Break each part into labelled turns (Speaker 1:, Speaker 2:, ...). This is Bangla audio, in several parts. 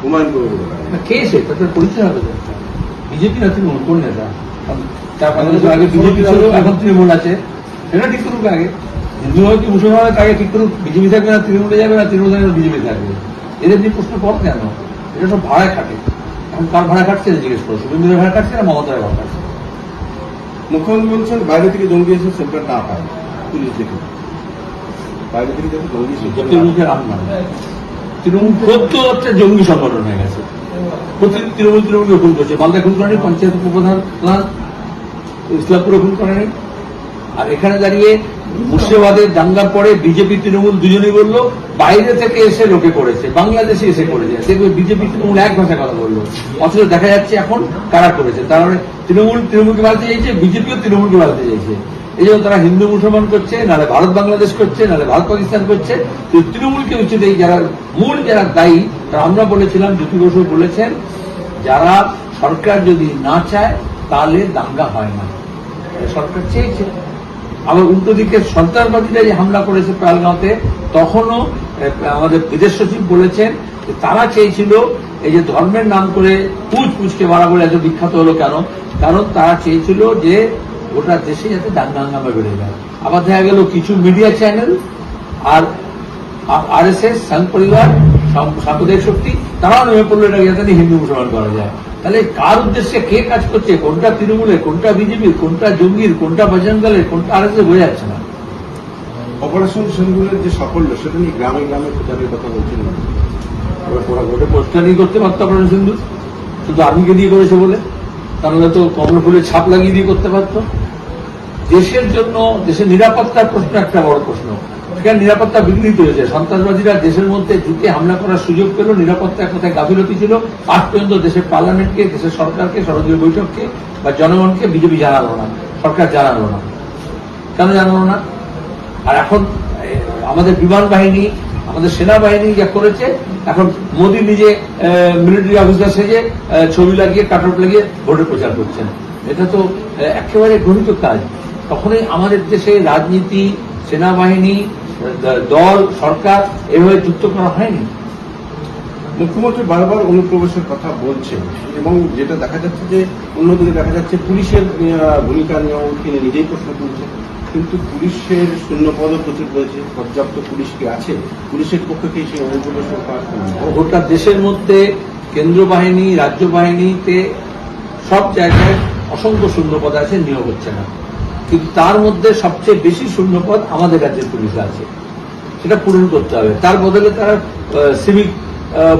Speaker 1: হুমায়ুন কবির
Speaker 2: না, কে সে তাদের পরিচয় হবে বিজেপি না তৃণমূল কোন নেতা তার আগে বিজেপি ছিল এখন তৃণমূল আছে সেটা ঠিক করুক আগে হিন্দু হয় কি মুসলমান হয় তাকে ঠিক করুক বিজেপি থাকবে না তৃণমূলে যাবে না তৃণমূল থাকবে বিজেপি থাকবে এদের নিয়ে প্রশ্ন কর কেন এটা সব ভাড়ায় খাটে এখন কার ভাড়া কাটছে জিজ্ঞেস করো শুভেন্দুরের ভাড়া কাটছে না মমতার ভাড়া কাটছে
Speaker 1: মুখ্যমন্ত্রী বলছেন বাইরে থেকে জঙ্গি এসে সেন্টার না পায় পুলিশ দেখে বাইরে থেকে যাতে জঙ্গি এসে
Speaker 2: তৃণমূলকে রাম মানে তৃণমূল প্রত্য হচ্ছে জঙ্গি সংগঠন হয়ে গেছে। প্রতিদিন তৃণমূল তৃণমূলকে খুন করছে। মালদা খুন করেনি, পঞ্চায়েত উপপ্রধান প্রধান ইসলামপুরে খুন করেনি। আর এখানে দাঁড়িয়ে মুর্শিদাবাদের দাঙ্গার পরে বিজেপি তৃণমূল দুজনেই বলল, বাইরে থেকে এসে লোকে করেছে, বাংলাদেশে এসে করেছে। দেখবে বিজেপি তৃণমূল এক ভাষায় কথা বলল। অথচ দেখা যাচ্ছে এখন কারা করেছে। তার মানে তৃণমূল, তৃণমূলকে বাড়তে চাইছে, বিজেপিও তৃণমূলকে বাড়তে চাইছে। এই জন্য তারা হিন্দু, মুসলমান করছে, নাহলে ভারত, বাংলাদেশ করছে, নাহলে ভারত, পাকিস্তান করছে। তো তৃণমূলকে উচিত এই যারা মূল যারা দায়ী তারা আমরা বলেছিলাম, জ্যোতি বসু বলেছেন, যারা সরকার যদি না চায়, তাহলে দাঙ্গা হয় না। সরকার চেয়েছে। আবার উল্টো দিকে সন্ত্রাসবাদীরা যে হামলা করেছে পালগাঁওতে, তখনও আমাদের বিদেশ সচিব বলেছেন তারা চেয়েছিল এই যে ধর্মের নাম করে পুচ পুচকে মারা বলে এত বিখ্যাত হলো কেন? কারণ তারা চেয়েছিল যে গোটা দেশে যাতে দাঙ্গা হাঙ্গামা বেড়ে যায়। আবার দেখা গেল কিছু মিডিয়া চ্যানেল আর আর এস এস সংঘ পরিবার সাম্প্রদায়িক শক্তি, তারাও নেমে পড়ল এটা যাতে হিন্দু মুসলমান করা যায়। তাহলে কার উদ্দেশ্যে কে কাজ করছে, কোনটা তৃণমূলের, কোনটা বিজেপির কোনটা জঙ্গির, কোনটা বজরঙ্গলের কোনটা আর এস বোঝা যাচ্ছে না।
Speaker 1: অপারেশন সিন্দুরের যে সাফল্য, সেটা নিয়ে গ্রামে গ্রামে প্রচারের কথা বলছেন না
Speaker 2: পোস্টারই করতে পারতো আপনারা সিন্ধু শুধু আর্মিকে দিয়ে করেছে বলে। তাহলে তো কমলা ফুলের ছাপ লাগিয়ে দিয়ে করতে পারতো। দেশের জন্য, দেশের নিরাপত্তার প্রশ্ন একটা বড় প্রশ্ন। সেখানে নিরাপত্তা বিঘ্নিত হয়েছে। সন্ত্রাসবাদীরা দেশের মধ্যে ঢুকে হামলা করার সুযোগ পেল নিরাপত্তা কোথায় গাফিলতি ছিল। আজ পর্যন্ত দেশের পার্লামেন্টকে, দেশের সরকারকে, সরকারি বৈঠককে বা জনগণকে বিজেপি জানালো না। সরকার জানালো না। কেন জানালো না? আর এখন আমাদের বিমান বাহিনী, আমাদের সেনাবাহিনী যা করেছে, এখন মোদী নিজে মিলিটারি অফিসার সেজে ছবি লাগিয়ে কাটআউট লাগিয়ে ভোটের প্রচার করছেন। এটা তো একেবারে গণিত কাজ। তখনই আমাদের দেশে রাজনীতি সেনাবাহিনী দল সরকার এভাবে যুক্ত করা হয়নি।
Speaker 1: মুখ্যমন্ত্রী বারবার অনুপ্রবেশের কথা বলছেন এবং যেটা দেখা যাচ্ছে যে অন্যদিকে দেখা যাচ্ছে পুলিশের ভূমিকা নিয়েও তিনি নিজেই প্রশ্ন তুলছেন। কিন্তু পুলিশের শূন্যপদও প্রচুর রয়েছে পর্যাপ্ত পুলিশ কি আছে? পুলিশের পক্ষে কি সেই অনুপ্রবেশের কাজ
Speaker 2: গোটা দেশের মধ্যে কেন্দ্র বাহিনী রাজ্য বাহিনীতে সব জায়গায় অসংখ্য শূন্যপদ আছে নিয়োগ হচ্ছে না। কিন্তু তার মধ্যে সবচেয়ে বেশি শূন্যপদ আমাদের রাজ্যের পুলিশে আছে। সেটা পূরণ করতে হবে। তার বদলে তারা সিভিক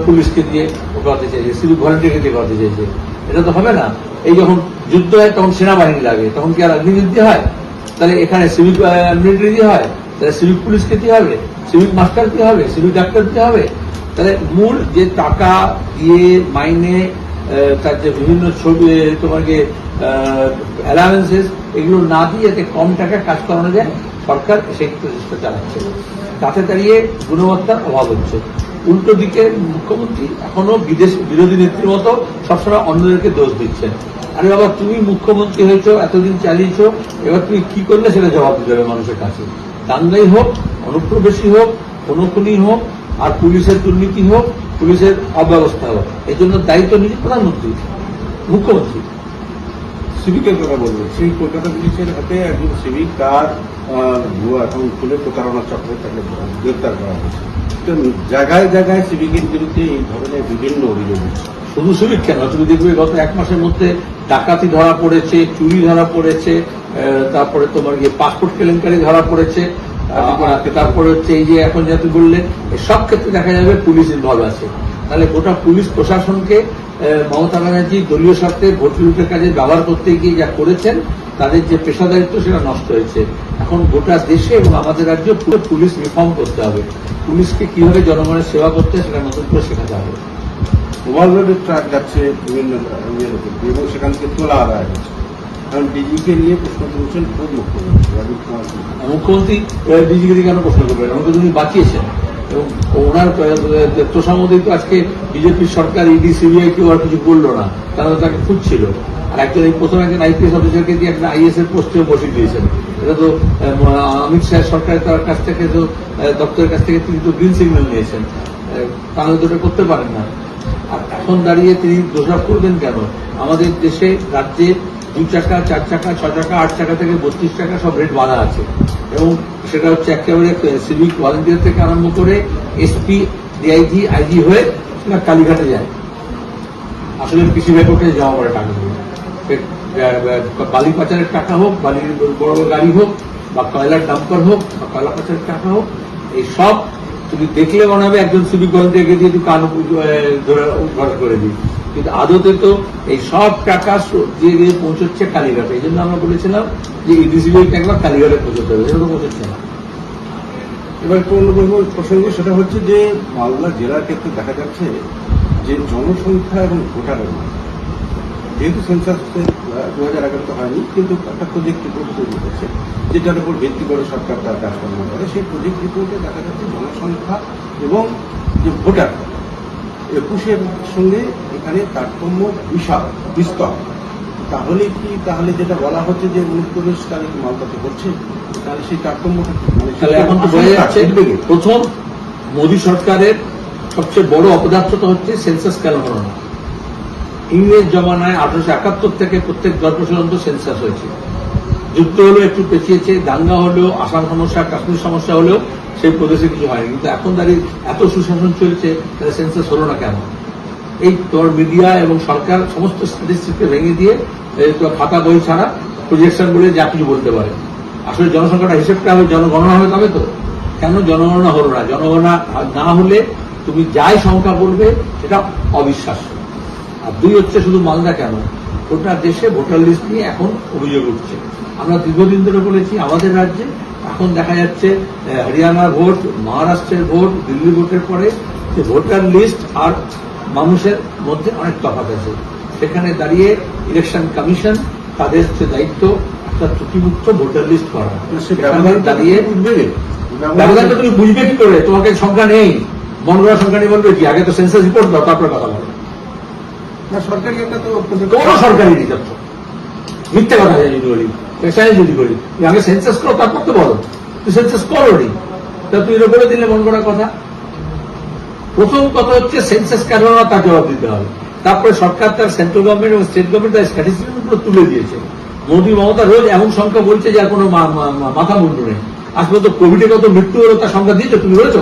Speaker 2: পুলিশকে দিয়ে করাতে চাইছে সিভিক ভলেন্টিয়ারকে দিয়ে করাতে চাইছে। এটা তো হবে না। এই যখন যুদ্ধ হয়, তখন সেনাবাহিনী লাগে। তখন কি আর অগ্নিযুদ্ধ হয়? তাহলে এখানে সিভিক মিলিটারি দিয়ে হয়? তাহলে সিভিক পুলিশকে দিয়ে হবে? সিভিক মাস্টার দিয়ে হবে? সিভিক ডাক্তার দিয়ে হবে? তাহলে মূল যে টাকা দিয়ে মাইনে তার যে বিভিন্ন ছবি তোমাকে অ্যালাউন্সেস এগুলো না দিয়ে যাতে কম টাকায় কাজ করানো যায়, সরকার সেই প্রচেষ্টা চালাচ্ছে। তাতে দাঁড়িয়ে গুণবত্তার অভাব হচ্ছে। উল্টো দিকে মুখ্যমন্ত্রী এখনও বিদেশ বিরোধী নেত্রীর মতো সবসময় অন্যদেরকে দোষ দিচ্ছেন। আরে বাবা, তুমি মুখ্যমন্ত্রী হয়েছো, এতদিন চালিয়েছো, এবার তুমি কি করলে সেটা জবাব দিতে হবে মানুষের কাছে। দাঙ্গাই হোক অনুপ্রবেশী হোক, কোনো খুনি হোক আর পুলিশের দুর্নীতি হোক পুলিশের অব্যবস্থা হোক এই জন্য দায়িত্ব নিজে প্রধানমন্ত্রী মুখ্যমন্ত্রী।
Speaker 1: সিভিকের কথা বলব। সেই কলকাতা পুলিশের হাতে একজন সিভিক তার ভুয়া অ্যাকাউন্ট খুলে প্রতারণা চক্রে তাকে গ্রেপ্তার করা হয়েছে। তো জায়গায় জায়গায় সিভিকের বিরুদ্ধে এই ধরনের বিভিন্ন অভিযোগ
Speaker 2: শুধু সিভিক কেন? তুমি দেখবে গত এক মাসের মধ্যে ডাকাতি ধরা পড়েছে চুরি ধরা পড়েছে তারপরে তোমার গিয়ে পাসপোর্ট কেলেঙ্কারি ধরা পড়েছে আহ, তারপরে হচ্ছে এই যে এখন যেহেতু বললেন সব ক্ষেত্রে দেখা যাবে পুলিশ ইনভলভ আছে। তাহলে গোটা পুলিশ প্রশাসনকে মমতা ব্যানার্জি দলীয় স্বার্থে ভোট কাজে ব্যবহার করতে গিয়ে যা করেছেন তাদের যে পেশাদারিত্ব সেটা নষ্ট হয়েছে। এখন গোটা দেশে এবং আমাদের রাজ্যে পুরো পুলিশ রিফর্ম করতে হবে। পুলিশকে কীভাবে জনগণের সেবা করতে সেটা নতুন করে শেখাতে হবে।
Speaker 1: ওভারলোডের ট্রাক যাচ্ছে বিভিন্ন এবং সেখান থেকে তোলা আদায় হচ্ছে। কারণ ডিজিকে নিয়ে প্রশ্ন তুলছেন খুব মুখ্যমন্ত্রী কুমার
Speaker 2: মুখ্যমন্ত্রী ডিজিকে কেন প্রশ্ন করবেন? আমাকে তিনি বাঁচিয়েছেন। এবং ওনার তোষামোদেই তো আজকে বিজেপির সরকার, ইডি, সিবিআই কেউ আর কিছু বলল না। তারা তাকে খুঁজছিল। আর একজন এই প্রথম একজন আইপিএস অফিসারকে দিয়ে একটা আইএস এর পোস্টেও বসিয়ে দিয়েছেন। এটা তো অমিত শাহ সরকারের তার কাছ থেকে তো দপ্তরের কাছ থেকে তিনি তো গ্রিন সিগন্যাল নিয়েছেন। তাহলে তো এটা করতে পারেন না। আর এখন দাঁড়িয়ে তিনি দোষারোপ করবেন কেন? আমাদের দেশে, রাজ্যে দু চাকা চার চাকা ছ চাকা আট চাকা থেকে বত্রিশ টাকা সব রেট বাড়া আছে। এবং সেটা হচ্ছে একেবারে সিভিক ভলেন্টিয়ার থেকে আরম্ভ করে এসপি ডিআইজি আইজি হয়ে সেটা কালীঘাটে যায়। আসলে কৃষি টাকাগুলো সে, আহ, আহ, বালি পাচারের টাকা হোক বালির বড় বড় গাড়ি হোক বা কয়লার ডাম্পার হোক বা কয়লা পাচারের টাকা হোক এই সব তুমি দেখলে মনে হবে একজন সিভিক ভলেন্টিয়ারকে দিয়ে একটু কান ধরে উদ্ঘাটন করে দিই। কিন্তু আদতে তো এই সব টাকা দিয়ে পৌঁছচ্ছে কালীঘাটে। এই জন্য আমরা বলেছিলাম যে ইডিসিবি একবার কালীঘাটে পৌঁছতে হবে। সেটা তো পৌঁছচ্ছে না।
Speaker 1: এবার একটু অন্য সেটা হচ্ছে যে মালদা জেলার ক্ষেত্রে দেখা যাচ্ছে যে জনসংখ্যা এবং ভোটারের মান যেহেতু সেন্সাস দু হাজার এগারোতে হয়নি কিন্তু একটা প্রজেক্ট রিপোর্ট তৈরি হয়েছে যেটার উপর ভিত্তি করে সরকার তার কাজকর্ম করে। সেই প্রজেক্ট রিপোর্টে দেখা যাচ্ছে জনসংখ্যা এবং যে ভোটার একুশের সঙ্গে এখানে তারতম্য বিশাল বিস্তর। তাহলে কি তাহলে যেটা বলা হচ্ছে যে অনুপ্রবেশ তারিখ মালদাতে হচ্ছে তাহলে সেই তারতম্যটা? মানে
Speaker 2: তাহলে এখন তো বোঝা যাচ্ছে? প্রথম মোদী সরকারের সবচেয়ে বড় অপদার্থতা হচ্ছে সেন্সাস কেন হলো না? ইংরেজ জমানায় আঠারোশো একাত্তর থেকে প্রত্যেক দশ বছর অন্তর সেন্সাস হয়েছে। যুদ্ধ হলেও একটু পেছিয়েছে, দাঙ্গা হলেও, আসাম সমস্যা, কাশ্মীর সমস্যা হলেও সেই প্রদেশে কিছু হয়নি। কিন্তু এখন দাঁড়িয়ে এত সুশাসন চলছে, তাহলে সেন্সাস হলো না কেন? এই তোর মিডিয়া এবং সরকার সমস্ত স্ট্যাটিস্টিককে ভেঙে দিয়ে খাতা বই ছাড়া প্রজেকশন বলে যা কিছু বলতে পারে। আসলে জনসংখ্যাটা হিসেবটা হবে, জনগণনা হবে তবে তো। কেন জনগণনা হলো না? জনগণনা না হলে তুমি যাই সংখ্যা বলবে, সেটা অবিশ্বাস্য। আর দুই হচ্ছে শুধু মালদা কেন? গোটা দেশে ভোটার লিস্ট নিয়ে এখন অভিযোগ উঠছে। আমরা দীর্ঘদিন ধরে বলেছি আমাদের রাজ্যে এখন দেখা যাচ্ছে আহ, হরিয়ানার ভোট মহারাষ্ট্রের ভোট দিল্লি ভোটের পরে যে ভোটার লিস্ট আর মানুষের মধ্যে অনেক তফাৎ আছে। সেখানে দাঁড়িয়ে ইলেকশন কমিশন তাদের যে দায়িত্ব একটা ত্রুটিমুক্ত ভোটার লিস্ট করা। দাঁড়িয়ে। ব্যবধানটা তুমি বুঝবে কি করে? তোমাকে সংখ্যা নেই। মন সংখ্যা নেই বলবে কি? আগে তো সেন্সাস রিপোর্ট দাও তারপরে কথা বলো।
Speaker 1: সরকারি একটা তো
Speaker 2: কোনো সরকারি মিথ্যে কথা যদি বলি পেশায় যদি আগে সেন্সাস করো তারপর তো বলো। তুই সেন্সাস তা তুই এটা বলে দিলে মন করা কথা। প্রথম কথা হচ্ছে সেন্সাস কেন না তার জবাব দিতে হবে। তারপরে সরকার তার সেন্ট্রাল গভর্নমেন্ট এবং স্টেট গভর্নমেন্ট তার স্ট্যাটিস্টিক্স উপর তুলে দিয়েছে। মোদী মমতা রোজ এমন সংখ্যা বলছে যার কোনো মাথা মুন্ডু নেই। আজ পর্যন্ত কোভিডে কত মৃত্যু হলো তার সংখ্যা দিয়েছ তুমি বলেছ?